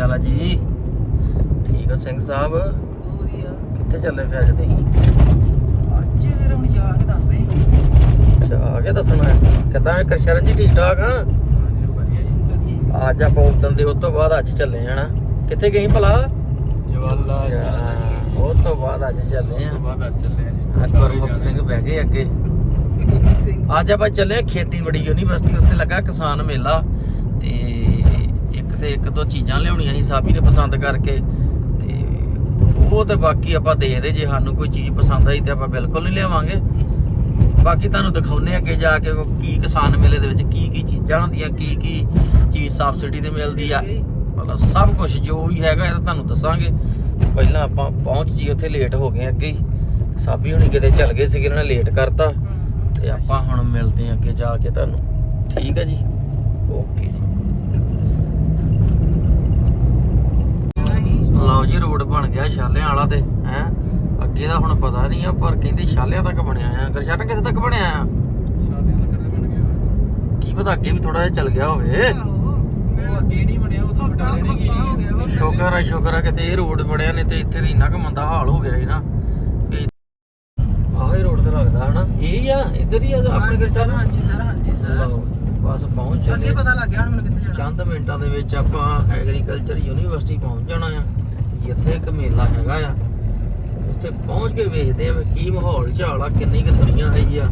ਚਾਲ ਆ ਜੀ? ਠੀਕ ਹੋ ਸਿੰਘ ਸਾਹਿਬ। ਵਧੀਆ। ਕਿੱਥੇ ਚੱਲੇ ਫਿਰ ਅੱਜ ਤੁਸੀਂ? ਅੱਜ ਫਿਰ ਹੁਣ ਜਾ ਕੇ ਦੱਸ ਦੇ ਅੱਛਾ ਆ ਕੇ ਦੱਸਣਾ। ਕਿਦਾਂ ਹੈ? ਕਰਸ਼ਰਨ ਜੀ ਠੀਕ ਠਾਕ ਆ? ਜੀ ਅੱਜ ਆਪਾਂ ਉਦੋਂ ਦੇ ਉਸ ਤੋਂ ਬਾਅਦ ਅੱਜ ਚੱਲੇ ਹਨਾ? ਕਿੱਥੇ ਗਈ ਭਲਾ? ਜਵਾਲਾ ਉਹ ਤੋਂ ਬਾਅਦ ਅੱਜ ਚੱਲੇ ਆ ਬਾਅਦ ਅੱਜ ਚੱਲੇ ਆ ਜੀ। ਅੱਜ ਗੁਰਮੁਖ ਸਿੰਘ ਬਹਿ ਗਏ ਅੱਗੇ। ਅੱਜ ਆਪਾਂ ਚੱਲੇ ਆ ਖੇਤੀਬਾੜੀ ਯੂਨੀਵਰਸਿਟੀ ਉੱਥੇ ਲੱਗਾ ਕਿਸਾਨ ਮੇਲਾ। ਤੇ ਇੱਕ ਦੋ ਚੀਜ਼ਾਂ ਲਿਆਉਣੀਆਂ ਸੀ ਸਾਬੀ ਨੇ ਪਸੰਦ ਕਰਕੇ ਤੇ ਉਹ ਤੇ ਬਾਕੀ ਆਪਾਂ ਦੇਖਦੇ ਜੇ ਸਾਨੂੰ ਕੋਈ ਚੀਜ਼ ਪਸੰਦ ਆਈ ਤੇ ਆਪਾਂ ਬਿਲਕੁਲ ਨਹੀਂ ਲਿਆਵਾਂਗੇ। ਬਾਕੀ ਤੁਹਾਨੂੰ ਦਿਖਾਉਨੇ ਅੱਗੇ ਜਾ ਕੇ ਕੀ ਕਿਸਾਨ ਮੇਲੇ ਦੇ ਵਿੱਚ ਕੀ ਕੀ ਚੀਜ਼ਾਂ ਹੁੰਦੀਆਂ, ਕੀ ਕੀ ਚੀਜ਼ ਸਬਸਿਡੀ ਤੇ ਮਿਲਦੀ ਆ। ਮਤਲਬ ਸਭ ਕੁਝ ਜੋ ਵੀ ਹੈਗਾ ਇਹ ਤਾਂ ਤੁਹਾਨੂੰ ਦੱਸਾਂਗੇ। ਪਹਿਲਾਂ ਆਪਾਂ ਪਹੁੰਚ ਜੀ ਉੱਥੇ ਲੇਟ ਹੋ ਗਏ ਅੱਗੇ ਹੀ। ਸਾਬੀ ਹੁਣੀ ਕਿਤੇ ਚੱਲ ਗਏ ਸੀਗੇ, ਇਹਨਾਂ ਨੇ ਲੇਟ ਕਰਤਾ। ਤੇ ਆਪਾਂ ਹੁਣ ਮਿਲਦੇ ਹਾਂ ਅੱਗੇ ਜਾ ਕੇ ਤੁਹਾਨੂੰ। ਠੀਕ ਹੈ ਜੀ? ਓਕੇ ਜੀ ਲਓ ਜੀ ਰੋਡ ਬਣ ਗਿਆ ਛਾਲਿਆਂ ਵਾਲਾ ਤੇ ਹੈ? ਅੱਗੇ ਦਾ ਹੁਣ ਪਤਾ ਨਹੀਂ ਆ ਪਰ ਕਹਿੰਦੇ ਛਾਲਿਆਂ ਤੱਕ ਬਣਿਆ ਆ। ਗਰਸ਼ਰਨ ਕਿੱਥੇ ਤੱਕ ਬਣਿਆ ਆ? ਬਣ ਗਿਆ। ਕੀ ਪਤਾ ਅੱਗੇ ਵੀ ਥੋੜਾ ਜਿਹਾ ਚੱਲ ਗਿਆ ਹੋਵੇ। ਉਹ ਅੱਗੇ ਨਹੀਂ ਬਣਿਆ ਉਹ ਤਾਂ ਬਟਾਲੇ ਨਹੀਂ ਗਈ ਸ਼ੁਕਰ ਆ ਸ਼ੁਕਰ ਆ ਕਿਤੇ ਇਹ ਰੋਡ ਬਣਿਆ ਨਹੀਂ ਤੇ ਇੱਥੇ ਦੀ ਇੰਨਾ ਕੁ ਮੰਦਾ ਹਾਲ ਹੋ ਗਿਆ ਸੀ ਨਾ। ਆਹ ਹੀ ਰੋਡ ਤੇ ਲੱਗਦਾ ਹਨਾ। ਇਹ ਹੀ ਆ ਇੱਧਰ ਹੀ ਆ ਆਪਣੇ ਗਰਸ਼ਰਨ? ਹਾਂਜੀ ਸਰ ਹਾਂਜੀ ਸਰ। ਬਸ ਪਹੁੰਚ ਅੱਗੇ ਚੱਲੇ। ਪਤਾ ਲੱਗ ਗਿਆ ਹੁਣ ਮੈਨੂੰ ਕਿੱਥੇ ਜਾਣਾ। ਚੰਦ ਮਿੰਟਾਂ ਦੇ ਵਿੱਚ ਆਪਾਂ ਐਗਰੀਕਲਚਰ ਯੂਨੀਵਰਸਿਟੀ ਪਹੁੰਚ ਜਾਣਾ ਆ। ਜਿੱਥੇ ਇੱਕ ਮੇਲਾ ਹੈਗਾ ਆ ਉੱਥੇ ਪਹੁੰਚ ਕੇ ਵੇਖਦੇ ਆ ਵੀ ਕੀ ਮਾਹੌਲ ਝਾਲ ਆ ਕਿੰਨੀ ਕੁ ਦੁਨੀਆ ਆਈ ਆ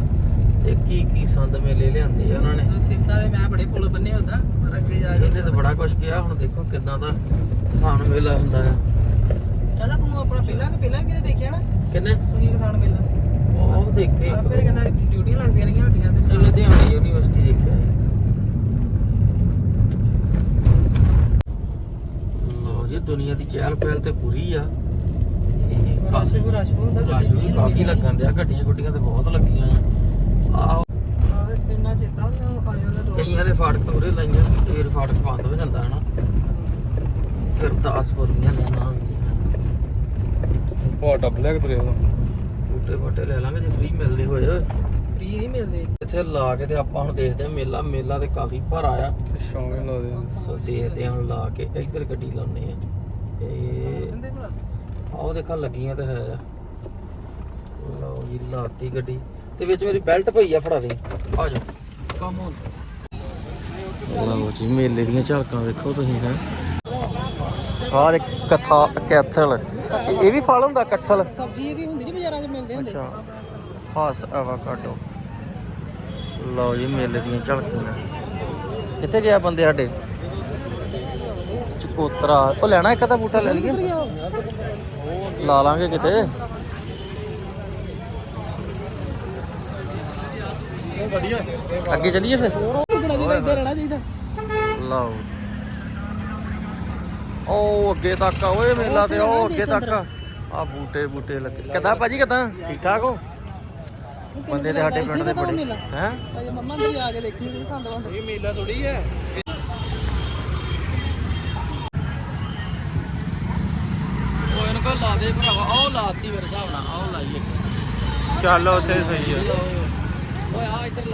ਤੇ ਕੀ ਕੀ ਸੰਦ ਮੇਲੇ ਲਿਆਂਦੇ ਆ ਉਹਨਾਂ ਨੇ। ਸਿਫਤਾਂ ਦੇ ਮੈਂ ਬੜੇ ਪੁੱਲ ਬੰਨੇ ਹੁੰਦਾ ਪਰ ਅੱਗੇ ਜਾ ਕੇ ਇਹਨੇ ਤਾਂ ਬੜਾ ਕੁਝ ਕਿਹਾ ਹੁਣ ਦੇਖੋ ਕਿਦਾਂ ਦਾ ਕਿਸਾਨ ਮੇਲਾ ਹੁੰਦਾ ਆ। ਚਾਚਾ ਤੂੰ ਆਪਣਾ ਪਹਿਲਾਂ ਕਿ ਪਹਿਲਾਂ ਵੀ ਕਿਤੇ ਦੇਖਿਆ ਨਾ? ਕਿੰਨੇ? ਤੁਸੀਂ ਕਿਸਾਨ ਮੇਲਾ। ਉਹ ਦੇਖੇ ਫਿਰ ਕਹਿੰਦਾ ਡਿਊਟੀਆਂ ਲੱਗਦੀਆਂ ਰਹੀਆਂ ਹੱਡੀਆਂ ਤੇ। ਤੇ ਲੁਧਿਆਣਾ ਯੂਨੀਵਰਸਿਟੀ ਦੇਖਿਆ ਜੀ ਲੋ ਜੀ ਦੁਨੀਆ ਦੀ ਚਹਿਲ ਪਹਿਲ ਤੇ ਪੂਰੀ ਆ। ਤੇ ਰਸ਼ ਹੁੰਦਾ ਵੀ ਕਾਫੀ ਲੱਗਣ ਦਿਆ ਗੱਡੀਆਂ ਗੁੱਡੀਆਂ ਤੇ ਬਹੁਤ ਲੱਗੀਆਂ ਆ। ਆਹੋ ਆਹ ਇੰਨਾ ਚੇਤਾ ਆ ਜਾਂਦਾ ਲੋਕ ਕਈਆਂ ਨੇ ਫਾਟਕ ਤੋਰੇ ਲਾਈਆਂ ਤੇ ਫਿਰ ਫਾਟਕ ਬੰਦ ਹੋ ਜਾਂਦਾ ਹਨਾ। ਗੁਰਦਾਸਪੁਰ ਦੀਆਂ ਲੈਣਾ ਹੁੰਦੀਆਂ ਪਾ ਡੱਬ ਲੈ ਕੇ ਤੁਰਿਆ ਬਾਟੇ ਲੈ ਲਾਂਗੇ ਜੇ ਫ੍ਰੀ ਮਿਲਦੇ ਹੋਏ। ਫ੍ਰੀ ਨਹੀਂ ਮਿਲਦੇ। ਇੱਥੇ ਲਾ ਕੇ ਤੇ ਆਪਾਂ ਹੁਣ ਦੇਖਦੇ ਆ ਮੇਲਾ ਮੇਲਾ ਤੇ ਕਾਫੀ ਭਰਾ ਆ ਸ਼ੌਂਕ ਹੀ ਲਾ ਦੇ ਸੋ ਦੇਖਦੇ ਹਾਂ ਹੁਣ ਲਾ ਕੇ ਇੱਧਰ ਗੱਡੀ ਲਾਉਨੇ ਆ ਤੇ ਆਹ ਦੇਖਾਂ ਲੱਗੀਆਂ ਤੇ ਹੈ ਆ। ਲਓ ਜੀ ਲਾਤੀ ਗੱਡੀ। ਤੇ ਵਿੱਚ ਮੇਰੀ ਬੈਲਟ ਪਈ ਆ ਫੜਾ ਦੇ। ਆ ਜਾ ਕਮ ਔਨ ਲਓ ਜੀ ਮੇਲੇ ਦੀਆਂ ਝਲਕਾਂ ਵੇਖੋ ਤੁਸੀਂ ਹੈ। ਆਹ ਦੇ ਕਥਾ ਕੈਥਲ। ਇਹ ਇਹ ਵੀ ਫਲ ਹੁੰਦਾ ਕਥਲ? ਸਬਜ਼ੀ ਇਹਦੀ ਹੁੰਦੀ ਨਹੀਂ ਬਾਜ਼ਾਰਾਂ 'ਚ ਮਿਲਦੇ ਹੁੰਦੇ। ਅੱਛਾ। ਫਾਸ ਆਵਾਕਾਡੋ ਲਓ ਜੀ ਮੇਲੇ ਦੀਆਂ ਝਲਕੀਆਂ ਕਿੱਥੇ ਗਿਆ ਬੰਦੇ ਸਾਡੇ? ਚਕੋਤਰਾ। ਉਹ ਲੈਣਾ ਇੱਕ ਤਾਂ ਬੂਟਾ ਲੈ ਲਈਏ। ਲਾ ਲਾਂਗੇ ਕਿਤੇ। ਅੱਗੇ ਚੱਲੀਏ ਫਿਰ? ਦੀ ਲਓ। ਉਹ ਅੱਗੇ ਤੱਕ ਆ ਓਏ ਮੇਲਾ ਤੇ ਉਹ ਅੱਗੇ ਤੱਕ ਆ। ਆਹ ਬੂਟੇ ਬੂਟੇ ਲੱਗੇ। ਕਿੱਦਾਂ ਭਾਜੀ ਕਿੱਦਾਂ? ਠੀਕ ਠਾਕ ਹੋ? ਬੰਦੇ ਤੇ ਸਾਡੇ ਪਿੰਡ ਦੇ ਬੜੇ। ਹੈ? ਅਜੇ ਮੰਮਾ ਅੰਦਰ ਜਾ ਕੇ ਦੇਖੀ ਸੀ ਸੰਦ ਬੰਦ ਇਹ ਮੇਲਾ ਥੋੜੀ ਹੈ। ਲਾਤੀ ਮੇਰੇ ਹਿਸਾਬ ਨਾਲ ਆਹ ਲਾਈ ਇੱਕ। ਚੱਲ ਉੱਥੇ ਸਹੀ ਹੈ ਓਏ ਆ ਇੱਧਰ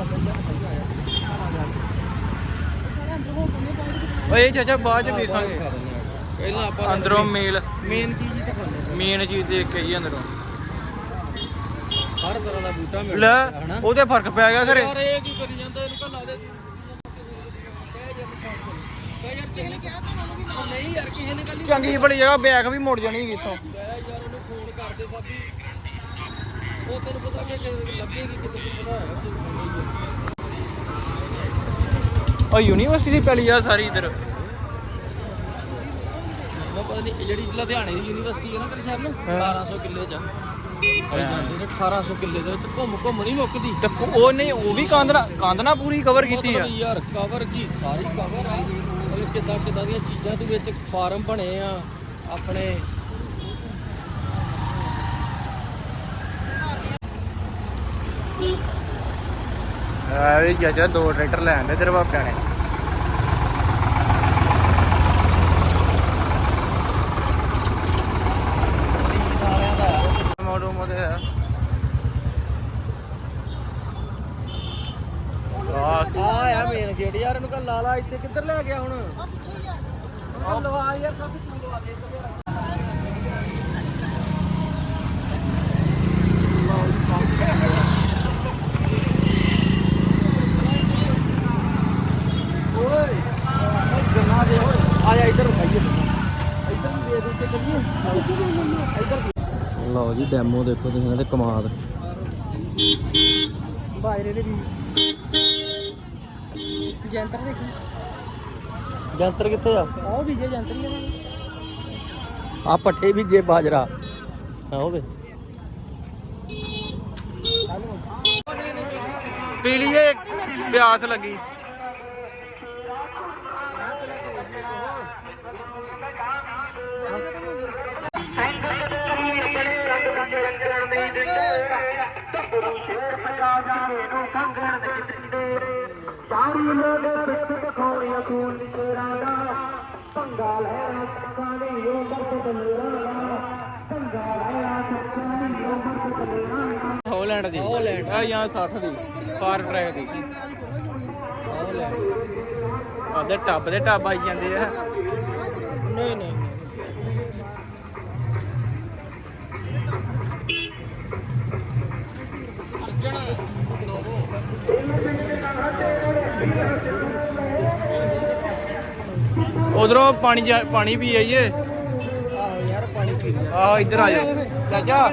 ਓਏ ਚਾਚਾ ਬਾਅਦ ਚ ਵੇਖਾਂਗੇ ਪਹਿਲਾਂ ਆਪਾਂ ਅੰਦਰੋਂ ਮੇਲ ਮੇਨ ਚੀਜ਼ ਹੀ ਦਿਖਾਉਂਦੇ ਮੇਨ ਚੀਜ਼ ਦੇਖ ਕੇ ਹੀ ਅੰਦਰੋਂ। ਹਰ ਤਰ੍ਹਾਂ ਦਾ ਬੂਟਾ ਮਿਲਦਾ ਲੈ ਹਨਾ? ਉਹਦੇ ਫ਼ਰਕ ਪੈ ਗਿਆ ਘਰੇ। ਯਾਰ ਇਹ ਕੀ ਕਰੀ ਜਾਂਦਾ ਇਹਨੂੰ ਕਹ ਲਾ ਦੇ। ਯਾਰ ਕਿਸੇ ਨੇ ਕਿਹਾ ਤਾਂ ਮੈਨੂੰ ਵੀ ਨਾ ਨਹੀਂ ਯਾਰ ਕਿਸੇ ਨੇ ਕੱਲ ਚੰਗੀ ਬੜੀ ਜਗ੍ਹਾ ਬੈਗ ਵੀ ਮੁੜ ਜਾਣੀ ਇੱਥੋਂ। ਕਰਦੇ ਸਾਬੀ ਉਹ ਤੈਨੂੰ ਪਤਾ ਕਿ ਕਿ ਲੱਗੇਗੀ ਕਿਤੇ ਤੈਨੂੰ ਪਤਾ ਹੋਇਆ। ਕਿ ਉਹ ਯੂਨੀਵਰਸਿਟੀ ਦੀ ਪੈਲੀ ਆ ਸਾਰੀ ਇੱਧਰ। ਮੈਂ ਪਤਾ ਨਹੀਂ ਇਹ ਜਿਹੜੀ ਲੁਧਿਆਣੇ ਦੀ ਯੂਨੀਵਰਸਿਟੀ ਹੈ ਨਾ ਕਰਸ਼ਰਨ ਹਾਂ। 1800 ਕਿੱਲੇ ਚ ਆ। ਅਸੀਂ ਜਾਂਦੇ ਨੇ 1800 ਕਿੱਲੇ ਦੇ ਵਿੱਚ ਘੁੰਮ ਘੁੰਮ ਨਹੀਂ ਮੁੱਕਦੀ। ਉਹ ਨਹੀਂ ਉਹ ਵੀ ਕੰਧ ਨਾਲ ਕੰਧ ਨਾਲ ਪੂਰੀ ਕਵਰ ਕੀਤੀ ਆ। ਮਤਲਬ ਯਾਰ ਕਵਰ ਕੀ ਸਾਰੀ ਕਵਰ ਆ। ਮਤਲਬ ਕਿੱਦਾਂ ਕਿੱਦਾਂ ਦੀਆਂ ਚੀਜ਼ਾਂ ਦੇ ਵਿੱਚ ਫਾਰਮ ਬਣੇ ਆ ਆਪਣੇ ਆ ਵੀ ਚਾਚਾ ਦੋ ਟਰੈਕਟਰ ਲੈ ਆਂਦੇ ਤੇਰੇ ਬਾਪਿਆਂ ਨੇ। ਮੋੜੋ ਮੋਦੇ ਆ ਆ ਆ ਮੇਨ ਗੇਟ ਯਾਰ ਇਹਨੂੰ ਕਹ ਲਾ ਲਾ ਇੱਥੇ ਕਿੱਧਰ ਲੈ ਗਿਆ ਹੁਣ? ਲਵਾ ਯਾਰ ਕਾਫੀ ਲਵਾ ਦੇ ਲਓ ਜੀ ਡੈਮੋ ਦੇਖੋ ਤੁਸੀਂ ਇਹਨਾਂ ਦੇ ਕਮਾਲ ਬਾਜਰੇ ਦੇ ਵੀ। ਜੰਤਰ ਦੇਖੀ। ਜੰਤਰ ਕਿੱਥੇ ਆ? ਆਹ ਬੀਜੇ ਜੰਤਰ ਹੀ ਨੇ ਆ ਪੱਠੇ ਵੀ ਜੇ ਬਾਜਰਾ ਆ ਹੋਵੇ ਪੀ ਲਈਏ ਪਿਆਸ ਲੱਗੀ। ਹਾਲੈਂਡ ਦੀ। ਹਾਲੈਂਡ। ਆ ਜਾਂ 60 ਦੀ। ਫਾਰ ਟਰੈਕ ਦੀ। ਉਹਦੇ ਟੱਬ ਦੇ ਟੱਬ ਆਈ ਜਾਂਦੇ ਆ। ਨਹੀਂ ਨਹੀਂ। ਉਧਰੋਂ ਪਾਣੀ ਜਾ- ਪਾਣੀ ਪੀ ਆਈਏ। ਆਹੋ ਯਾਰ ਪਾਣੀ ਪੀ ਲਿਆ ਆਹੋ ਇੱਧਰ ਆ ਜਾਓ ਚਾਚਾ।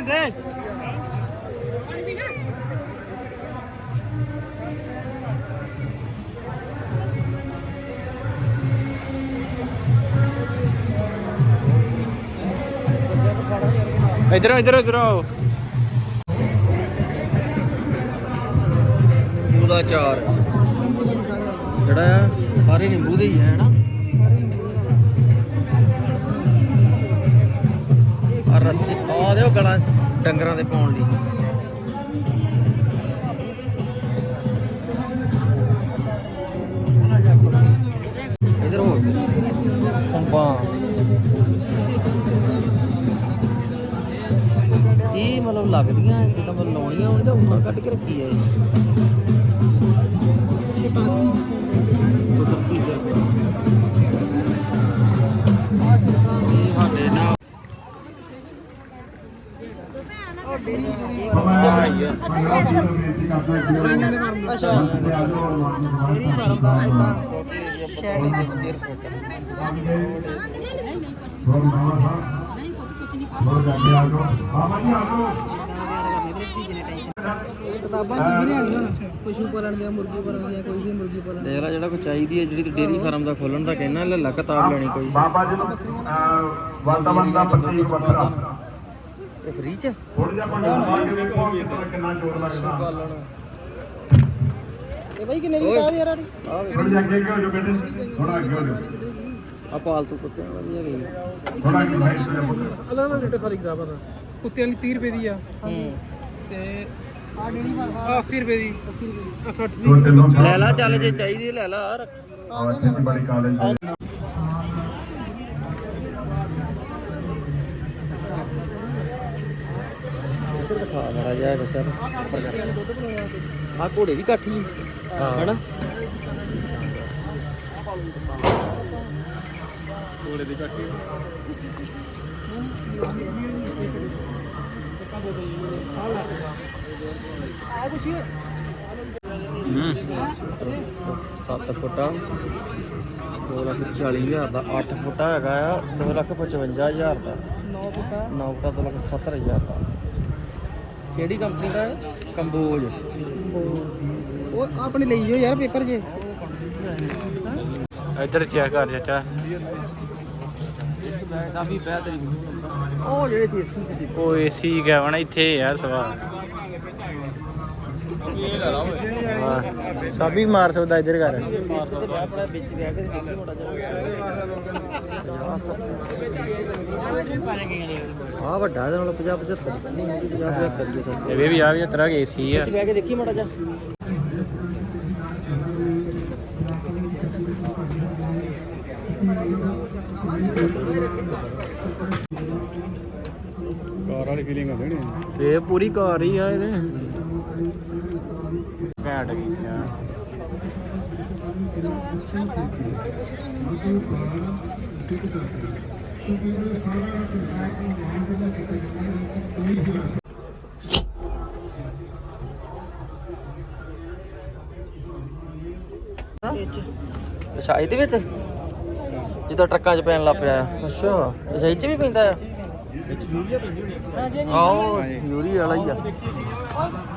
ਇੱਧਰੋਂ, ਇਧਰ, ਇੱਧਰੋਂ। ਆਓ ਨਿੰਬੂ ਦਾ ਚਾਰ ਜਿਹੜਾ ਆ, ਸਾਰੇ ਨਿੰਬੂ ਦੇ ਹੀ ਹੈ ਹੈਨਾ ਰੱਸੇ। ਆ ਦੇ ਗਲਾਂ ਡੰਗਰਾਂ ਦੇ ਪਾਉਣ ਲਈ। ਇਧਰ ਹੋ। ਸੰਪਾ ਇਹ ਮਤਲਬ ਲੱਗਦੀਆਂ, ਜਿੱਦਾਂ ਮਤਲਬ ਲਾਉਣੀਆਂ ਹੋਣ ਤਾਂ ਉਮਰ ਕੱਢ ਕੇ ਰੱਖੀ ਆ ਇਹ। ਡੇਰੀ ਫਾਰਮ ਦਾ ਇਦਾਂ ਸ਼ੈਡ ਸਕੁਅਰ ਫੁੱਟ ਕਿਤਾਬਾਂ ਕੀ ਵੀ ਲੈਣੀਆਂ ਹੁਣ? ਪਸ਼ੂ ਪਾਲਣ ਦੀਆਂ ਮੁਰਗੀ ਪਾਲਣ ਦੀਆਂ ਕੋਈ ਵੀ ਮੁਰਗੀ ਪਾਲਣ ਦੇਖ ਲੈ ਜਿਹੜਾ ਕੋਈ ਚਾਹੀਦੀ ਹੈ ਜਿਹੜੀ ਤੂੰ ਡੇਰੀ ਫਾਰਮ ਦਾ ਖੋਲਣ ਦਾ ਕਹਿਣਾ ਲੈ ਲਾ ਕਿਤਾਬ ਲੈਣੀ ਕੋਈ। ਬਾਬਾ ਜੀ ਨੂੰ ਵਾਤਾਵਰਨ ਦਾ ਪੱਤੀ ਵੱਖਰਾ ਇਹ ਫ੍ਰੀ ਚ? ਥੋੜਾ ਜਿਹਾ ਪਾਣੀ ਪਾ ਕੇ ਵੇਖੋ ਕਿੰਨਾ ਕਿੰਨਾ ਜ਼ੋਰ ਲੱਗਦਾ ਪਾਲਣ। ਇਹ ਬਾਈ ਕਿੰਨੇ ਦੀ ਕਿਤਾਬ ਯਾਰ ਆੜੀ ਆ ਵੇ ਥੋੜਾ ਜਿਹਾ ਅੱਗੇ ਹੋ ਜਾਓ ਬੇਟੇ? ਥੋੜਾ ਅੱਗੇ ਹੋ ਜਾਓ ਆ ਪਾਲਤੂ ਕੁੱਤਿਆਂ ਵਾਲੀ ਆ ਗਈ ਥੋੜਾ ਅੱਗੇ ਸਾਈਡ ਤੇ ਅਲੱਗ ਅਲੱਗ ਰੇਟ ਕਿਤਾਬਾਂ ਦਾ ਕੁੱਤੇ ਵਾਲੀ 30 ਰੁਪਏ ਦੀ ਆ। ਹੂੰ। ਤੇ ਆ ਡੇਰੀ ਆ 80 ਰੁਪਏ ਦੀ। 80 ਰੁਪਏ ਆ 60 ਦੀ ਲੈ ਲਾ ਚੱਲ ਜੇ ਚਾਹੀਦੀ ਹੈ ਲੈ ਲਾ ਆ ਰੱਖ। ਆਵਾਜ਼ ਤੇ ਬੜੀ ਕਾਲਜ ਦਿਖਾ ਸਰ। ਆ ਘੋੜੇ ਦੀ ਕਾਠੀ। ਹੈਨਾ? ਕੋਲੇ ਦੀ ਕੱਟੀ ਆ ਕੁਛ ਹੀ ਹੂੰ 7 ਫੁੱਟਾ। 2 ਲੱਖ 40 ਹਜ਼ਾਰ ਦਾ 8 ਫੁੱਟਾ ਹੈਗਾ ਆ 2 ਲੱਖ 55 ਹਜ਼ਾਰ ਦਾ। 9 ਫੁੱਟਾ। 9 ਫੁੱਟਾ 2 ਲੱਖ 70 ਹਜ਼ਾਰ ਦਾ। ਕਿਹੜੀ ਕੰਪਨੀ ਦਾ ਹੈ ਕੰਬੋਜ। ਉਹ ਆਪਣੇ ਲਈ ਜੋ ਯਾਰ ਪੇਪਰ ਜੇ। ਇੱਧਰ ਚੈੱਕ ਕਰ ਚਾਚਾ ਕਾਫੀ ਬਿਹਤਰੀਨ ਉਹ ਜਿਹੜੇ ਸੀ ਸੀ ਉਹ ਏਸੀ ਗਵਣਾ ਇੱਥੇ ਯਾਰ ਸਵਾ ਹਾਂ ਸਾਬੀ ਮਾਰ ਸਕਦਾ ਇੱਧਰ ਕਰ ਮਾਰ ਦੋ ਆਪਣਾ ਵਿੱਚ ਬਹਿ ਕੇ ਦੇਖੀ ਮੋਟਾ ਜਿਹਾ ਆ ਵੱਡਾ ਇਹਦੇ ਨਾਲ 50 75 ਨਹੀਂ ਹੁੰਦੀ 50 75 ਦੀ ਸੱਚ ਇਹ ਵੀ ਆ ਵੀ ਤਰ੍ਹਾਂ ਏਸੀ ਆ। ਵਿੱਚ ਬਹਿ ਕੇ ਦੇਖੀ ਮੋਟਾ ਜਿਹਾ ਕਾਰ ਵਾਲੀ ਫੀਲਿੰਗ ਆਉਂਦੀ ਨੇ ਇਹ ਪੂਰੀ ਕਾਰ ਹੀ ਆ ਇਹਦੇ। ਘੈਂਟ ਗਈ ਆ ਅੱਛਾ ਇਹਦੇ ਵਿੱਚ? ਜਿੱਦਾਂ ਟਰੱਕਾਂ 'ਚ ਪੈਣ ਲੱਗ ਪਿਆ ਆ। ਅੱਛਾ। ਅੱਛਾ ਇਹ 'ਚ ਵੀ ਪੈਂਦਾ ਆ? ਹਾਂਜੀ ਹਾਂਜੀ। ਆਓ ਯੂਰੀ ਵਾਲਾ ਹੀ ਆ।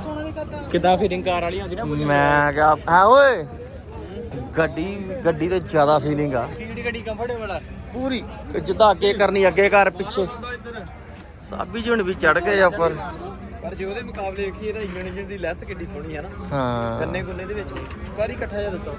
ਸੋਨੇ ਦੀ ਕਰਦਾ ਕਿੱਦਾਂ ਫੀਲਿੰਗ ਕਾਰ ਵਾਲੀ ਆਉਂਦੀ ਨਾ ਮੈਂ ਕਿਹਾ ਹੈ ਓਏ ਗੱਡੀ ਗੱਡੀ ਤੇ ਜ਼ਿਆਦਾ ਫੀਲਿੰਗ ਆ। ਸੀਟ ਦੀ ਗੱਡੀ ਕੰਫਰਟੇਬਲ ਆ? ਪੂਰੀ ਜਿੱਦਾਂ ਅੱਗੇ ਕਰਨੀ ਅੱਗੇ ਕਰ ਪਿੱਛੇ। ਸਾਬੀ ਜੀ ਹੁਣ ਵੀ ਚੜ ਗਏ ਆ ਪਰ ਪਰ ਜੇ ਉਹਦੇ ਮੁਕਾਬਲੇ ਵੇਖੀਏ ਤਾਂ ਇੰਜਨ ਇੰਜਨ ਦੀ ਲੈਂਥ ਕਿੱਡੀ ਸੋਹਣੀ ਆ ਨਾ। ਹਾਂ। ਕੰਨੇ ਕੁੰਨੇ ਦੇ ਵਿੱਚ। ਸਾਰੀ ਇਕੱਠਾ ਜਿਹਾ ਦਿੱਤਾ।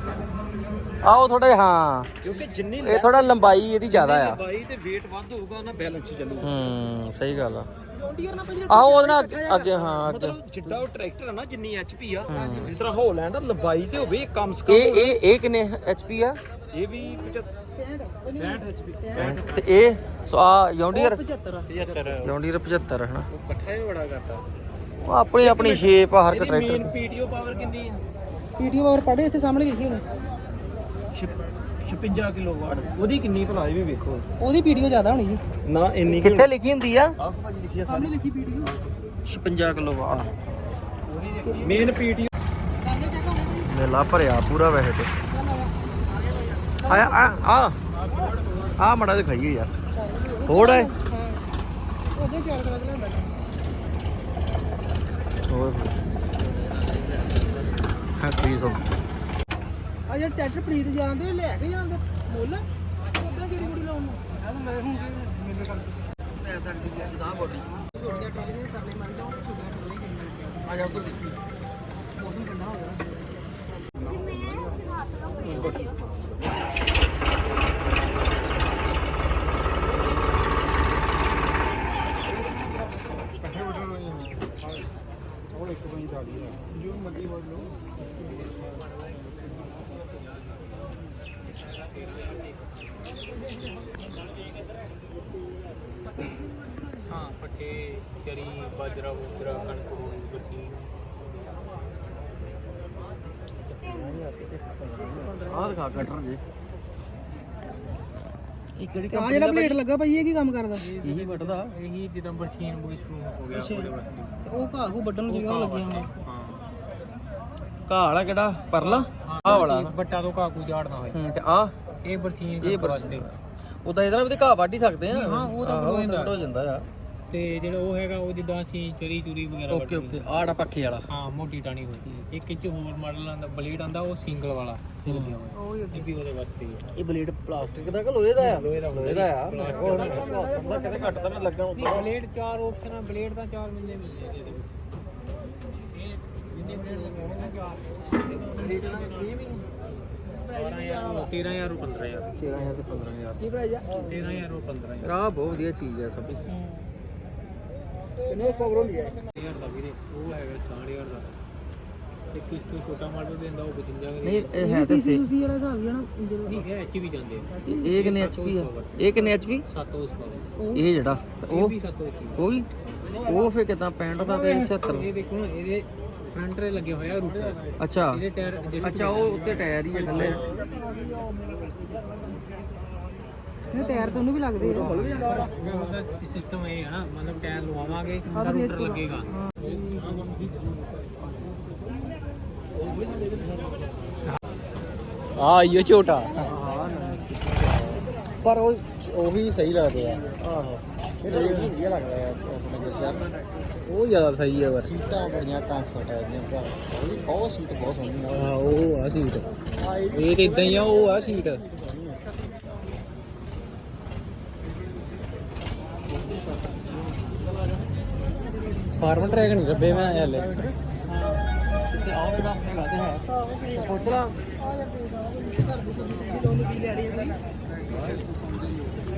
ਆਓ ਥੋੜਾ ਹਾਂ। ਕਿਉਂਕਿ ਜਿੰਨੀ ਇਹ ਥੋੜਾ ਲੰਬਾਈ ਇਹਦੀ ਜ਼ਿਆਦਾ ਆ। ਬਾਈ ਤੇ weight ਵੱਧ ਹੋਊਗਾ ਨਾ ਬੈਲੈਂਸ ਚੱਲੂਗਾ। ਹੂੰ ਸਹੀ ਗੱਲ ਆ। ਜੌਂਡੀਅਰ ਨਾਲ ਪਹਿਲੇ ਆਓ ਉਹਦੇ ਨਾਲ ਅੱਗੇ- ਅੱਗੇ ਹਾਂ ਅੱਗੇ। ਮਤਲਬ ਜਿੱਡਾ ਉਹ ਟਰੈਕਟਰ ਆ ਨਾ ਜਿੰਨੀ ਐਚਪੀ ਆ ਜਿਸ ਤਰ੍ਹਾਂ ਹੋਲੈਂਡ ਲੰਬਾਈ ਤੇ ਹੋਵੇ ਕਮ ਸੇ ਇਹ ਕਮ ਇਹ ਇਹ ਕਿੰਨੇ ਐਚਪੀ ਆ? ਇਹ ਵੀ 75 65 ਐਚਪੀ ਤੇ ਇਹ ਸੋ ਆ ਜੌਂਡੀਅਰ? 75 75 ਜੌਂਡੀਅਰ 75 ਹਨਾ? ਉਹ ਇਕੱਠਾ ਹੀ ਬੜਾ ਕਰਦਾ। ਉਹ ਆਪਣੀ ਆਪਣੀ ਸ਼ੇਪ ਆ ਹਰ ਇੱਕ ਇਹਦੀ ਮੇਨ ਟਰੈਕਟਰ ਪੀਟੀਓ ਪਾਵਰ ਕਿੰਨੀ ਆ? ਪੀਟੀਓ ਪਾਵਰ ਪੜ੍ਹੇ ਇੱਥੇ ਸਾਹਮਣੇ ਲਿਖੀ ਹੋਣੀ। 56 ਕਿਲੋਵਾਟ ਉਹਦੀ ਕਿੰਨੀ ਭਲਾ ਇਹ ਵੀ ਵੇਖੋ। ਉਹਦੀ ਪੀਟੀਓ ਜ਼ਿਆਦਾ ਹੋਣੀ ਜੀ। ਨਾ ਇੰਨੀ ਕਿੱਥੇ ਲਿਖੀ ਹੁੰਦੀ ਆ? ਆਹ ਭਾਜੀ ਲਿਖੀ ਆ ਸਾਹਮਣੇ ਲਿਖੀ ਪੀਟੀਓ 56 ਕਿਲੋ ਵਾਟ। ਮੇਨ ਜੀ ਮੇਲਾ ਭਰਿਆ ਪੂਰਾ ਵੈਸੇ ਤੇ। ਆ ਆ ਆ। ਆ ਮੜਾ ਦਿਖਾਈਏ ਯਾਰ। ਥੋੜਾ ਹੈ? ਉਹਦੇ ਚਾਰ ਕਰਾ ਕੇ ਲਿਆਂਦਾ ਹੋਰ। ਹਾਂ 300 ਆ ਜੇ ਟਰੈਕਟਰ ਪ੍ਰੀਤ ਜਾਂਦੇ ਲੈ ਕੇ ਜਾਂਦੇ ਮੁੱਲ? ਉਦਾਂ ਕਿਹੜੀ ਕੁੜੀ ਲਾਉਣ ਨੂੰ। ਮੈਂ ਹੁਣ ਪੈ ਸਕਦੀ ਹੈ ਜਦਾਂ ਬੋਡੀ ਛੋਟੀਆਂ ਟਰਾਲੀਆਂ ਕਰਨੇ ਮੰਨ ਜਾਓ ਛੋਟੀਆਂ ਟਰਾਲੀਆਂ ਆ ਜਾ ਤੂੰ ਮੌਸਮ ਠੰਡਾ ਹੋ ਗਿਆ। ਹਾਂ ਪੱਠੇ ਚਰੀ ਬਾਜਰਾ ਬੂਜਰਾ ਕਣਕ ਬਰਸੀਨ ਆ ਦਿਖਾ ਕਟਰ ਜੇ ਇਹ ਕਿਹੜੀ ਆ ਜਿਹੜਾ ਪਲੇਟ ਲੱਗਾ ਭਾਈ ਇਹ ਕੀ ਕੰਮ ਕਰਦਾ ਇਹੀ ਵੱਟਦਾ ਇਹੀ ਜਿੱਦਾਂ ਬਰਸੀਨ ਬੁਗੀ ਸ਼ੁਰੂ ਹੋ ਗਿਆ ਉਹਦੇ ਵਾਸਤੇ ਤੇ ਉਹ ਘਾਹ ਘੂ ਵੱਢਣ ਨੂੰ ਜਿਹੜੀਆਂ ਉਹ ਲੱਗੀਆਂ ਹੋਣ ਹਾਂ ਘਾਹ ਵਾਲਾ ਕਿਹੜਾ ਪਰਲਾ ਆ ਵਾਲਾ ਨਾ। ਬੱਟਾ ਤੋਂ ਕਾਕੂ ਝਾੜਨਾ ਹੋਏ ਹੂੰ ਤੇ ਆ ਇਹ ਬਰਸੀਨ ਇਹ ਵਾਸਤੇ। ਉਦਾਂ ਇਹਦੇ ਨਾਲ ਵੀ ਤੇ ਘਾਹ ਵੱਢ ਹੀ ਸਕਦੇ ਆ। ਹਾਂ, ਉਹ ਤਾਂ ਆਹੋ, ਹੋ ਜਾਂਦਾ। ਹੋ ਜਾਂਦਾ ਆ। ਤੇ ਜਿਹੜਾ ਉਹ ਹੈਗਾ ਉਹ ਜਿੱਦਾਂ ਅਸੀਂ ਚਰੀ ਚੂਰੀ ਵਗੈਰਾ ਓਕੇ ਓਕੇ। ਆੜਾ ਪੱਖੇ ਵਾਲਾ। ਹਾਂ ਮੋਟੀ ਟਾਣੀ ਹੋਈ। ਇੱਕ ਇੱਚ ਹੋਰ ਮਾਡਲ ਆਂਦਾ ਬਲੇਡ ਆਂਦਾ ਉਹ ਸਿੰਗਲ ਵਾਲਾ। ਇਹ ਲੱਗਿਆ ਹੋਇਆ। ਇਹ ਵੀ ਉਹਦੇ ਵਾਸਤੇ ਹੀ ਹੈ ਇਹ ਬਲੇਡ ਪਲਾਸਟਿਕ ਦਾ ਕਿ ਲੋਹੇ ਦਾ ਆ? ਲੋਹੇ ਦਾ ਲੋਹੇ ਦਾ ਆ। ਉਹ ਪਲਾਸਟਿਕ ਦਾ ਕਿਤੇ ਘੱਟ ਤਾਂ ਨਹੀਂ ਲੱਗਣਾ ਉੱਤੇ ਬਲੇਡ ਚਾਰ ਆਪਸ਼ਨ ਆ ਬਲੇਡ ਦਾ ਚਾਰ ਮਿਲਦੇ ਮਿਲਦੇ ਇਹਦੇ ਵਿੱਚ। ਇਹ ਜਿੰਨੇ ਬਲੇਡ ਲੱਗੇ ਹੋਣਗੇ ਚਾਰ। ਬਲੇਡ ਦਾ ਸੇਮ ਹੀ 13000 ਰੁਪਏ 15000 13000 ਤੇ 15000 ਕੀ ਪ੍ਰਾਈਸ ਆ 13000 ਰੁਪਏ 15000 ਯਾਰ ਆਹ ਬਹੁਤ ਵਧੀਆ ਚੀਜ਼ ਆ ਸਭੀ ਕਿੰਨੇ ਪਾਵਰ ਹੁੰਦੀ ਹੈ 1000 ਦਾ ਵੀਰੇ ਉਹ ਹੈਗਾ 60000 ਦਾ ਇੱਕ ਇਸ ਤੋਂ ਛੋਟਾ ਮਾਡਲ ਦੇ ਹੁੰਦਾ ਉਹ 55 ਦਾ ਨਹੀਂ ਇਹ ਹੈ ਤੇ ਸੇ ਤੁਸੀਂ ਜਿਹੜਾ ਹਿਸਾਬ ਜਿਹੜਾ ਜਦੋਂ ਨਹੀਂ ਇਹ ਐਚ ਵੀ ਜਾਂਦੇ ਆ ਇਹ ਕਿੰਨੇ ਐਚਪੀ ਆ ਇਹ ਕਿੰਨੇ ਐਚਪੀ 7 ਉਸ ਪਾਵਰ ਇਹ ਜਿਹੜਾ ਤੇ ਉਹ ਉਹ ਵੀ 7 ਐਚ ਉਹ ਵੀ ਉਹ ਫੇ ਕਿਦਾਂ 65 ਦਾ ਤੇ 76 ਇਹ ਦੇਖੋ ਨਾ ਇਹਦੇ ਫਰੰਟ ਰੇ ਲੱਗੇ ਹੋਇਆ ਰੂਟਰ ਅੱਛਾ। ਇਹਦੇ ਟਾਇਰ adjust ਅੱਛਾ ਉਹ ਉੱਤੇ ਟਾਇਰ ਹੀ ਆ ਥੱਲੇ। ਇਹ ਟਾਇਰ ਤੇ ਉਹਨੂੰ ਵੀ ਲੱਗਦੇ ਆ। ਮਤਲਬ ਸਿਸਟਮ ਇਹ ਹੈ ਨਾ ਮਤਲਬ ਟਾਇਰ ਲਵਾਵਾਂਗੇ ਤਾਂ ਰੂਟਰ ਲੱਗੇਗਾ। ਆ ਇਹ ਛੋਟਾ ਪਰ ਉਹ ਉਹ ਵੀ ਸਹੀ ਲੱਗਦੇ ਆ। ਆਹੋ। ਇਹ ਵਧੀਆ ਲੱਗਦਾ ਆ ਆਪਣੇ ਸ਼ਹਿਰ। ਉਹ ਜ਼ਿਆਦਾ ਸਹੀ ਹੈ ਪਰ। ਸੀਟਾਂ ਬੜੀਆਂ ਕੰਫਰਟ ਹੈ ਇਹਦੀਆਂ ਭਰਾ। ਉਹ ਵੀ ਬਹੁਤ ਸੀਟ ਬਹੁਤ ਸੋਹਣੀ ਆ। ਹਾਂ ਉਹ ਆ ਸੀਟ। ਇਹ ਤੇ ਇਦਾਂ ਹੀ ਆ ਉਹ ਆ ਸੀਟ। ਫਾਰਮ ਟਰੈਕ ਨਹੀਂ ਲੱਭੇ ਮੈਂ ਹਲੇ ਪੁੱਛ ਲਾ। ਆ ਯਾਰ ਦੇ ਦਾਂ ਘਰ ਦੀ ਸਬਜ਼ੀ ਸੁਬਜ਼ੀ ਲਾਉਣ ਨੂੰ ਕੀ ਲੈਣੀ ਹੈ ਕੋਈ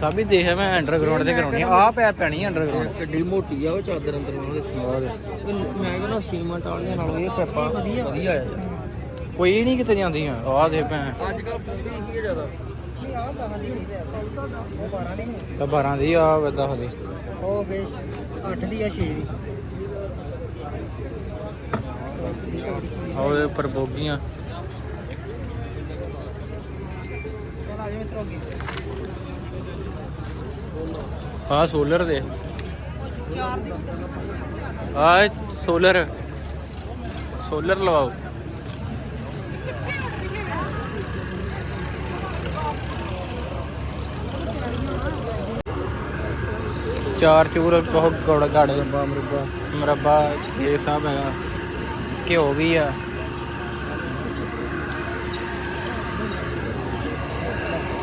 ਸਾਬੀ ਦੇਖਿਆ ਮੈਂ ਅੰਡਰਗਰਾਉਂਡ ਤੇ ਕਰਾਉਣੀ ਆ। ਆਹ ਪੈਰ ਪੈਣੀ ਅੰਡਰਗਰਾਉਂਡ ਕਿੱਡੀ ਮੋਟੀ ਆ ਉਹ ਚਾਦਰ ਅੰਦਰ ਉਹਦੇ ਇਹ ਮੈਂ ਕਹਿੰਦਾ ਸੀਮੈਂਟ ਵਾਲੀਆਂ ਨਾਲੋਂ ਇਹ ਪੈਪਾ ਵਧੀਆ। ਵਧੀਆ ਆ। ਕੋਈ ਨਹੀਂ ਕਿਤੇ ਜਾਂਦੀਆਂ। ਆਹ ਦੇ ਭੈਣ। ਅੱਜ ਕੱਲ ਪੂਰੀ ਹੀ ਹੈ ਜ਼ਿਆਦਾ? ਨਹੀਂ ਆਹ 10 ਦੀ ਹੋਣੀ ਤੇ ਉਹ 12 ਦੀ ਹੋਣੀ ਤਾਂ 12 ਦੀ ਆ ਵਦਾ ਹਦੇ ਹੋ ਗਏ 8 ਦੀ ਆ 6 ਦੀ। ਸੋ ਕਿੰਨੀ ਤਗੜੀ ਚੀਜ਼ ਆ ਉਹਦੇ ਉੱਪਰ ਬੋਗੀਆਂ ਆ ਸੋਲਰ ਦੇ। 4 ਆ ਸੋਲਰ ਸੋਲਰ ਲਵਾਓ। ਚਾਰ ਚੂਰ, ਬਹੁਤ ਗੋੜ ਗਾੜ ਮਰਬਾ ਮਰਬਾ। ਮਰਬਾ ਇਹ ਸਭ ਹੈਗਾ। ਘਿਓ ਵੀ ਆ।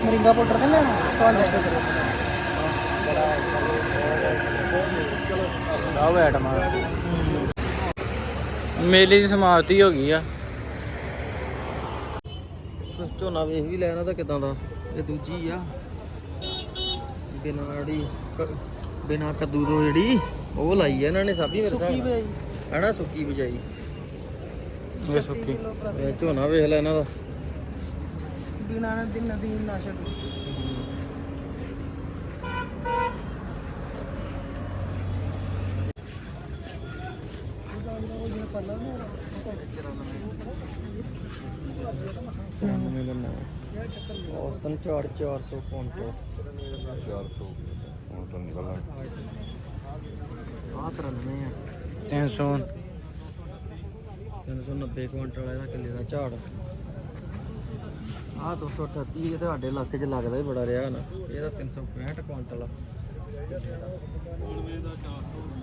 ਮਰਿੰਗਾ ਪਾਊਡਰ ਤੇ ਲੈਣਾ ਸਵਾਲ ਲੈ ਸਭ ਐਟਮਾਂ ਮੇਲੇ ਦੀ ਸਮਾਪਤੀ ਹੋ ਗਈ ਆ। ਝੋਨਾ ਵੇਖ ਵੀ ਲੈਣਾ ਤਾਂ ਕਿਦਾਂ ਦਾ। ਇਹ ਦੂਜੀ ਆ। ਬਿਨਾਂ ਕ- ਬਿਨਾਂ ਕੱਦੂ ਤੋਂ ਜਿਹੜੀ ਉਹ ਲਾਈ ਆ ਇਹਨਾਂ ਨੇ ਸਾਬੀ ਮੇਰੇ ਨਾਲ। ਹਨਾ ਸੁੱਕੀ ਬਿਜਾਈ। ਇਹ ਸੁੱਕੀ। ਇਹ ਝੋਨਾ ਵੇਖ ਲੈ ਇਹਨਾਂ ਦਾ ਬਿਨਾਂ ਦਿਨ ਨਦੀਨ ਨਾਸ਼ਕ ਔਸਤਨ 4 400 ਕੁਇੰਟਲ। 400 ਹੁਣ ਤਾਂ ਨਿਕਲਣਾ ਆਹ 93 ਆ 300 390 ਕੁਇੰਟਲ ਇਹਦਾ ਕਿੱਲੇ ਦਾ ਝਾੜ। ਆਹ 238 ਇਹ ਤੁਹਾਡੇ ਇਲਾਕੇ 'ਚ ਲੱਗਦਾ ਹੀ ਬੜਾ ਰਿਹਾ ਨਾ। ਇਹਦਾ 365 ਕੁਇੰਟਲ ਆ। ਆਹ ਕਿਹੜਾ 98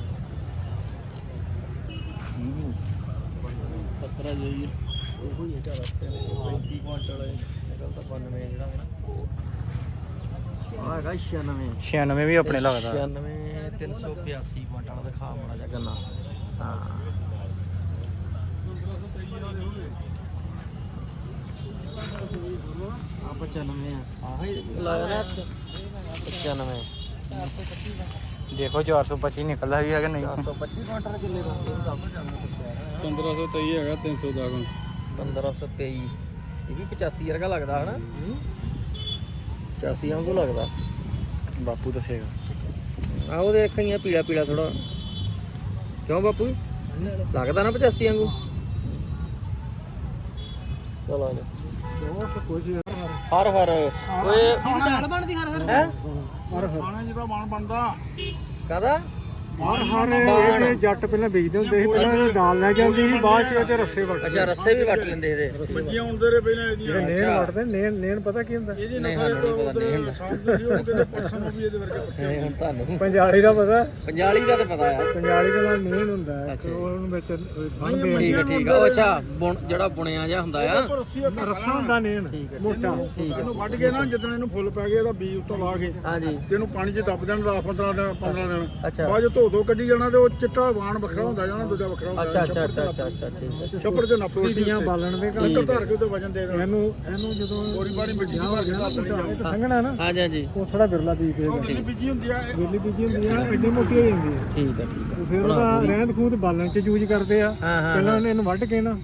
17 ਜਾਈਏ ਉਹੋ ਹੀ ਹੈ ਚਾਰ ਹਫ਼ਤੇ ਵਿੱਚ 35 ਕੁਇੰਟਲ ਨਿਕਲ ਤਾਂ 92 ਜਿਹੜਾ ਹੈ ਨਾ ਆ ਹੈਗਾ 96 96 ਵੀ ਆਪਣੇ ਲੱਗਦਾ। 96 385 ਕੁਇੰਟਲ ਦਿਖਾ ਮਣਾ ਜਾ ਗੰਨਾ ਹਾਂ। ਆ 95 ਆ। ਆਹੀ ਲੱਗਦਾ 95 425 ਦਾ ਦੇਖੋ 425 ਨਿਕਲਦਾ ਵੀ ਹੈ ਕਿ ਨਹੀਂ 425 ਕੁਇੰਟਲ ਕਿੱਲੇ ਦਾ ਇਹ ਸਭ ਤੋਂ ਜ਼ਿਆਦਾ ਦੱਸਿਆ 1523 ਹੈਗਾ 310 1523 ਇਹ ਵੀ 85 ਵਰਗਾ ਲੱਗਦਾ ਹਨਾ? 85 ਵਾਂਗੂ ਲੱਗਦਾ। ਬਾਪੂ ਦੱਸੇਗਾ। ਆ ਉਹ ਦੇਖੀਆਂ ਪੀਲਾ ਪੀਲਾ ਥੋੜਾ ਕਿਉਂ ਬਾਪੂ? ਲੱਗਦਾ ਨਾ 85 ਵਾਂਗੂ। ਚਲੋ ਆ ਜਾ ਹਰ ਹਰ ਓਏ ਇਹਦੀ ਦਾਲ ਬਣਦੀ ਹਰ ਹਰ। ਹੈ? ਖਾਣੇ ਜਿਹਦਾ ਮਨ ਬਣਦਾ। ਕਾਦਾ ਹਰ ਹਰ ਇਹ ਜੱਟ ਪਹਿਲਾਂ ਵੇਚਦੇ ਹੁੰਦੇ ਸੀ ਪਹਿਲਾਂ ਇਹ ਦਾਲ ਲੈ ਜਾਂਦੀ ਸੀ ਬਾਅਦ ਚ ਇਹਦੇ ਰੱਸੇ ਵੱਟ ਅੱਛਾ ਰੱਸੇ ਵੀ ਵੱਟ ਲੈਂਦੇ ਇਹਦੇ। ਸਬਜ਼ੀਆਂ ਹੁੰਦੇ ਰਹੇ ਪਹਿਲਾਂ ਇਹਦੀਆਂ। ਜਿਹੜੇ ਨੇਣ ਵੱਟਦੇ ਨੇਣ ਨੇਣ ਪਤਾ ਕੀ ਹੁੰਦਾ? ਇਹਦੀ ਨਹੀਂ, ਨਸਲ ਸਾਨੂੰ ਨਹੀਂ ਪਤਾ, ਨਹੀਂ ਹੁੰਦਾ। ਸਾਂਭਦੇ ਸੀ ਉਹ ਕਿਤੇ ਪਰਸੋਂ ਨੂੰ ਵੀ ਇਹਦੇ ਵਰਗੇ ਪੱਕੇ ਇਹ ਹੁਣ ਤੁਹਾਨੂੰ। ਪੰਜਾਲੀ ਦਾ ਪਤਾ? ਪੰਜਾਲੀ ਦਾ ਤੇ ਪਤਾ ਆ ਪੰਜਾਲੀ ਦੇ ਨਾਲ ਨੇਣ ਹੁੰਦਾ ਹੈ ਅੱਛਾ ਤੇ ਜੀ। ਉਹਨੂੰ ਵਿੱਚ ਬੰਨਦੇ ਠੀਕ ਹੈ ਠੀਕ ਹੈ। ਉਹ ਅੱਛਾ ਬੁਣ ਜਿਹੜਾ ਬੁਣਿਆ ਜਿਹਾ ਹੁੰਦਾ ਆ। ਰੱਸੀ ਹੁੰਦਾ ਨੇਣ ਮੋਟਾ। ਠੀਕ ਹੈ ਇਹਨੂੰ ਵੱਢ ਕੇ ਨਾ ਜਦੋਂ ਇਹਨੂੰ ਫੁੱਲ ਪੈ ਗਏ ਇਹਦਾ ਬੀਜ ਉੱਤੋਂ ਲਾ ਕੇ ਹਾਂਜੀ। ਤੇ ਇਹਨੂੰ ਪਾਣੀ 'ਚ ਦੱਬ ਦੇਣ 10 15 ਦਿਨ 15 ਦਿਨ। ਅੱਛਾ। ਬਾਅਦ ਧੋ ਧੋ ਕੱਢੀ ਜਾਣਾ ਤੇ ਉਹ ਚਿੱਟਾ ਵਾਣ ਵੱਖਰਾ ਹੁੰਦਾ ਜਾਣਾ ਦੂਜਾ ਵੱਖਰਾ ਹੁੰਦਾ ਅੱਛਾ ਅੱਛਾ ਅੱਛਾ ਅੱਛਾ ਅੱਛਾ ਠੀਕ ਹੈ ਛੱਪੜ ਤੇ ਨੱਪਦੀ ਦੀ ਛੋਟੀਆਂ ਬਾਲਣ ਦੇ ਘਰ ਲੱਕੜ ਧਰ ਕੇ ਉਹਦੇ ਵਜਨ ਦੇ ਦੇਣਾ। ਇਹਨੂੰ ਇਹਨੂੰ ਜਦੋਂ ਬੋਰੀ ਬਾਰੀ ਮਿੱਟੀ ਦੀ ਭਰ ਕੇ ਧਰ ਦੇਣੀ ਇਹ ਤਾਂ ਸੰਘਣਾ ਨਾ ਹਾਂਜੀ ਹਾਂਜੀ ਉਹ ਥੋੜਾ ਬਿਰਲਾ ਬੀਜ ਦੇ ਕਿੰਨੀ ਬੀਜੀ ਹੁੰਦੀ ਆ ਬਿਰਲੀ ਬੀਜੀ ਹੁੰਦੀ ਆ ਐਡੀ ਮੋਟੀ ਹੋ ਜਾਂਦੀ ਹੈ ਠੀਕ ਹੈ ਠੀਕ ਹੈ ਫਿਰ ਉਹਦਾ ਰਹਿੰਦ ਖੂਦ ਬਾਲਣ ਚ ਯੂਜ਼ ਕਰਦੇ ਆ। ਪਹਿਲਾਂ ਉਹਨੇ ਇਹਨੂੰ ਵੱਢ ਕੇ ਨਾ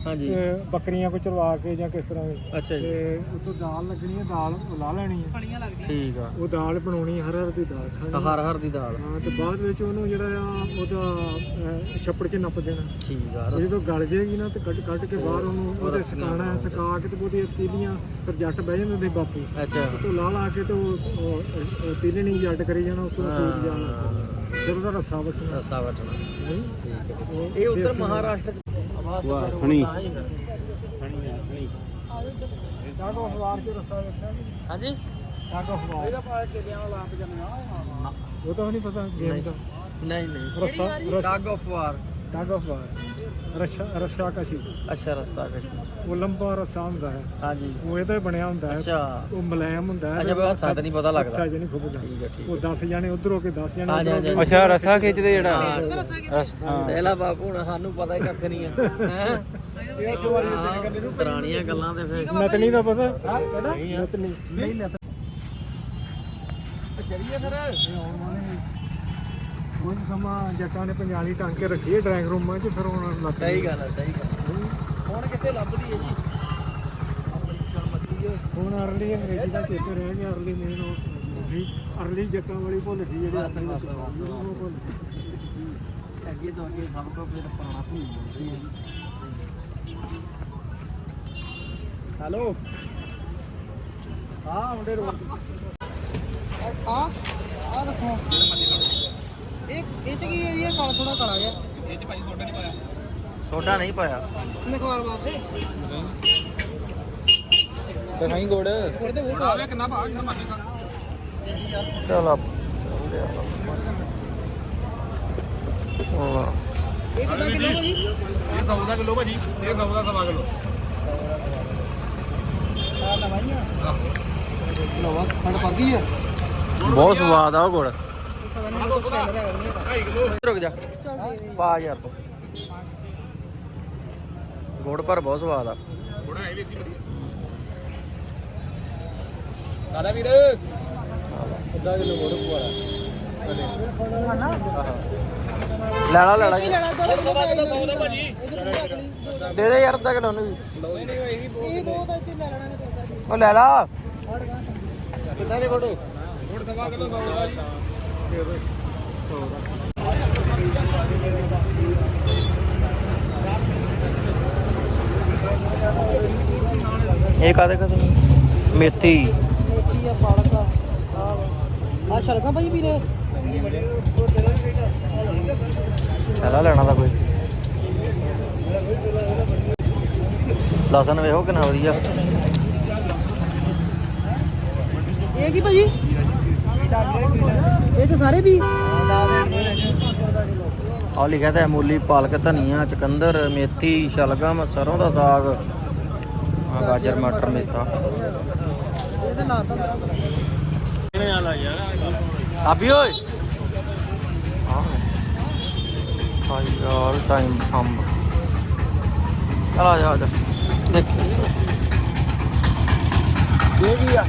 ਬੱਕਰੀਆਂ ਕੋ ਚਰਵਾ ਕੇ ਜਾਂ ਕਿਸ ਤਰ੍ਹਾਂ ਵੀ। ਅੱਛਾ ਜੀ। ਤੇ ਉਤੋਂ ਦਾਲ ਲੱਗਣੀ ਹੈ ਦਾਲ ਉਹ ਲਾ ਲੈਣੀ ਹੈ ਫਲੀਆਂ ਲੱਗਦੀਆਂ ਠੀਕ ਆ। ਉਹ ਦਾਲ ਬਣਾਉਣੀ ਹਰ ਹਰ ਦੀ ਦਾਲ ਖਾਣੀ ਹਰ ਹਰ ਦੀ ਦਾਲ। ਹਾਂ ਤੇ ਬਾਅਦ ਵਿੱਚ ਉਹਨੂੰ ਜਿਹੜਾ ਆ ਉਹਦਾ ਅਹ, ਛੱਪੜ 'ਚ ਨੱਪ ਦੇਣਾ। ਠੀਕ ਆ ਉਹ ਜਦੋਂ ਗਲ ਜਾਏਗੀ ਨਾ ਤੇ ਕੱਢ ਕੱਢ ਕੇ ਬਾਹਰ ਉਹਨੂੰ ਉਹਦੇ ਸੁਕਾਉਣਾ ਹੈ, ਸੁਕਾ ਕੇ ਤੇ ਉਹਦੀ ਤੀਲੀਆਂ ਫਿਰ ਜੱਟ ਬਹਿ ਜਾਂਦੇ ਨੇ ਬਾਪੂ। ਅੱਛਾ। ਤੋਂ ਲਾ ਲਾ ਕੇ ਤੇ ਉਹ- ਉਹ ਉਹ ਤੀਲਣੀ ਜੱਟ ਕਰੀ ਜਾਣਾ ਉਤੋਂ ਸੂਟ ਜਾਣਾ। ਫਿਰ ਉਹਦਾ ਰੱਸਾ ਵੱਟਣਾ। ਰਸਾ ਵਟਣਾ। ਨਹੀਂ ਠੀਕ ਹੈ ਇਹ ਉੱਤਰ ਮਹਾਰਾਸ਼ਟਰ ਚ ਆਵਾਜ਼ ਵਾਹ, ਸਣੀ। ਜਾਗੋ ਹਵਾਰ 'ਚ ਰੱਸਾ ਵੇਖਿਆ ਹਾਂਜੀ? ਟੱਗ ਇਹਦਾ ਪਾ ਕੇ ਦਿਆਂ ਲਾਪ ਜੰਨਾ ਉਹ ਤਾਂ ਨਹੀਂ ਪਤਾ ਗੇਮ ਦਾ। ਨਹੀਂ ਨਹੀਂ। ਰੱਸਾ ਰੱਸਾ। Tug of war. Tug of war. ਰੱਸਾ ਰੱਸਾ ਕਸ਼ੀ ਅੱਛਾ ਰੱਸਾ ਕਸ਼ੀ ਉਹ ਲੰਬਾ ਰੱਸਾ ਹੁੰਦਾ ਹੈ। ਹਾਂਜੀ। ਉਹ ਇਹਦਾ ਹੀ ਬਣਿਆ ਹੁੰਦਾ ਹੈ। ਅੱਛਾ। ਉਹ ਮਲਾਇਮ ਹੁੰਦਾ ਹੈ। ਅੱਛਾ ਬਈ ਹੱਥਾਂ ਤੇ ਨਹੀਂ ਪਤਾ ਲੱਗਦਾ। ਅੱਛਾ ਜੀ ਨਹੀਂ ਖੁੱਬਦਾ। ਠੀਕ ਹੈ ਠੀਕ ਉਹ 10 ਜਾਣੇ ਉਧਰ ਹੋ ਕੇ 10 ਜਾਣੇ ਹਾਂਜੀ, ਹੋ ਹਾਂਜੀ। ਅੱਛਾ ਰਸਾ ਖਿੱਚਦੇ ਜਿਹੜਾ। ਪਹਿਲਾ ਬਾਪੂ ਹੁਣ ਸਾਨੂੰ ਪਤਾ ਹੀ ਕੱਖ ਨਹੀਂ ਹੈ? ਹੈ ਪੁਰਾਣੀਆਂ ਗੱਲਾਂ ਤੇ ਫੇਰ। ਨਤਨੀ ਦਾ ਪਤਾ। ਨਤਨੀ ਨਹੀਂ। ਨਤਨੀ ਚੜੀਏ ਫਿਰ। ਕੋਈ ਸਮਾਂ ਜੱਟਾਂ ਨੇ ਪੰਜਾਲੀ ਟੰਗ ਕੇ ਰੱਖੀ ਹੈ ਡਰਾਇੰਗ ਰੂਮਾਂ 'ਚ ਫਿਰ ਹੁਣ ਲੱਤ ਸਹੀ ਗੱਲ ਹੈ ਸਹੀ ਗੱਲ ਹੁਣ ਕਿੱਥੇ ਲੱਭਦੀ ਹੈ ਜੀ? ਹੁਣ ਅਰਲੀ ਅੰਗਰੇਜ਼ੀ ਦਾ ਚੇਤੇ ਰਹਿ ਗਿਆ ਅਰਲੀ ਮੇਨ ਉਹ ਅਰਲੀ ਜੱਟਾਂ ਵਾਲੀ ਭੁੱਲ ਗਈ ਜਿਹੜੀ। ਉਹ ਭੁੱਲ ਗਈ। ਅੱਗੇ ਤੋਂ ਅੱਗੇ ਸਭ ਤੋਂ ਫਿਰ ਪੁਰਾਣਾ ਭੂਲ ਜਾਂਦੀ ਹੈ ਹੈਲੋ। ਮੁੰਡੇ ਆ ਆ ਦੱਸੋ। ਇਹ ਇਹ ਚ ਕੀ ਹੈ ਜੀ? ਇਹ ਕਾਲਾ ਥੋੜਾ ਕਾਲਾ ਜਿਹਾ। ਸੋਡਾ ਨਹੀਂ ਪਾਇਆ। ਨਖਵਾਰ ਦਿਖਾਈ ਗੋੜ। ਕਰਦੇ ਉਹ ਕਾਲਾ ਕਿੰਨਾ ਭਾਗ ਕਿੰਨਾ ਮਾਨੇ ਚਲ ਆਪ ਇਹ ਕਿੰਨਾ ਕਿਲੋ ਭਾਜੀ ਇਹ 100 ਦਾ ਕਿਲੋ ਭਾਜੀ ਇਹ 100 ਦਾ ਸਵਾ ਕਿਲੋ। ਆ ਲਵਾਈਆਂ। ਲਵਾ ਖੰਡ ਪੱਗੀ ਆ। ਬਹੁਤ ਸਵਾਦ ਆ ਉਹ ਗੁੜ। ਪਤਾ ਨਹੀਂ ਰੁਕ ਜਾ। ਪਾ ਯਾਰ ਤੂੰ। ਗੁੜ ਪਰ ਬਹੁਤ ਸਵਾਦ ਆ। ਦਾਦਾ ਵੀਰ ਅੱਧਾ ਕਿਲੋ ਗੋੜ ਪਵਾਲਾ ਲੈ ਲਾ ਲੈ ਲੈਣਾ? ਲਈ। ਦੇ ਦੇ ਯਾਰ ਅੱਧਾ ਕਿਲੋ ਨੂੰ ਵੀ। ਇਹ ਬਹੁਤ ਇੱਥੇ ਲੈ ਲੈਣਾ ਉਹ ਲੈ ਲਾ। ਕਿੰਨਾ ਦੇ ਫੋਟ ਸਵਾ ਕਿਲੋ 100 ਦਾ ਜੀ ਇਹ ਕਾਦੇ ਕਦੇ ਮੇਥੀ। ਮੇਥੀ ਆ ਪਾਲਕ ਆ ਆ। ਸ਼ਲਗਮ ਭਾਜੀ ਵੀਰੇ। ਸਾਰਾ ਲੈਣਾ ਦਾ ਕੋਈ। ਲਸਣ ਵੇਖੋ ਕਿੰਨਾ ਵਧੀਆ। ਇਹ ਕੀ ਭਾਜੀ ਇਹ ਤੇ ਸਾਰੇ ਵੀ? ਆ ਲਿਖਿਆ ਤਾਂ ਮੂਲੀ ਪਾਲਕ ਧਨੀਆ ਚਕੰਦਰ ਮੇਥੀ ਸ਼ਲਗਮ ਸਰੋਂ ਦਾ ਸਾਗ ਆ ਗਾਜਰ ਮਟਰ ਮੇਥਾ। ਇਹ ਤੇ ਲਾਤਾ ਆਬੀ ਓਏ ਹਾਂ ਆਲ ਟਾਈਮ ਅੰਬ ਚਲ ਆ ਜਾ ਜਾ। ਦੇਖ। ਇਹ ਆ।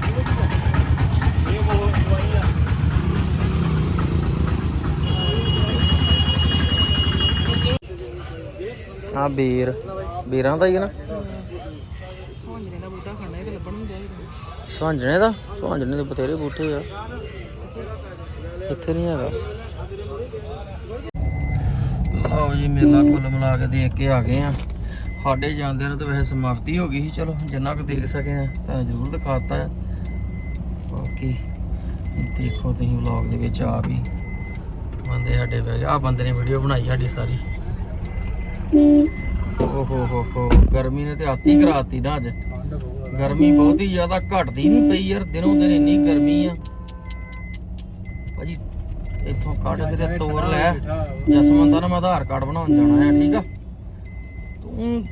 ਆ ਬੀਰ। ਬੀਰਾਂ ਦਾ ਹੀ ਹੈ ਨਾ? ਸੋਹਣੇ ਦਾ ਬੂਟਾ ਖੰਡਾ ਇਹ ਤੇ ਲੱਭਣ ਨਹੀਂ ਚਾਹੀਦਾ ਸੁਹਾਂਜਣੇ ਦਾ? ਸੁਹਾਂਜਣੇ ਦੇ ਬਥੇਰੇ ਬੂਟੇ ਆ। ਇੱਥੇ ਨਹੀਂ ਹੈਗਾ। ਲਓ ਜੀ ਮੇਲਾ ਕੁੱਲ ਮਿਲਾ ਕੇ ਦੇਖ ਕੇ ਆ ਗਏ ਆ। ਸਾਡੇ ਜਾਂਦੇ ਨੂੰ ਤਾਂ ਵੈਸੇ ਸਮਾਪਤੀ ਹੋ ਗਈ ਸੀ, ਚਲੋ, ਜਿੰਨਾ ਕੁ ਦੇਖ ਸਕੇ ਆ, ਤਾਂ ਜ਼ਰੂਰ ਦਿਖਾਤਾ ਹੈ ਬਾਕੀ ਦੇਖੋ ਤੁਸੀਂ ਵਲੌਗ ਦੇ ਵਿੱਚ ਆ ਵੀ ਬੰਦੇ ਸਾਡੇ ਬਹਿ ਗਏ। ਆ ਬੰਦੇ ਨੇ ਵੀਡੀਓ ਬਣਾਈ ਸਾਡੀ ਸਾਰੀ। ਓ ਹੋ ਹੋ ਗਰਮੀ ਨੇ ਤੇ ਆਤੀ ਕਰਾਤੀ ਨਾ ਅੱਜ। ਗਰਮੀ ਬਹੁਤ ਹੀ ਜ਼ਿਆਦਾ ਘਟਦੀ ਨਹੀਂ ਪਈ ਯਾਰ, ਦਿਨੋਂ ਦਿਨ ਇੰਨੀ ਗਰਮੀ ਆ। ਭਾਜੀ, ਇੱਥੋਂ ਕੱਢ ਕੇ ਤੇ ਤੋਰ ਲੈ। ਜਸਮਨ ਦਾ ਨਾ ਮੈਂ ਆਧਾਰ ਕਾਰਡ ਬਣਾਉਣ ਜਾਣਾ ਹੈ ਠੀਕ ਆ? ਤੂੰ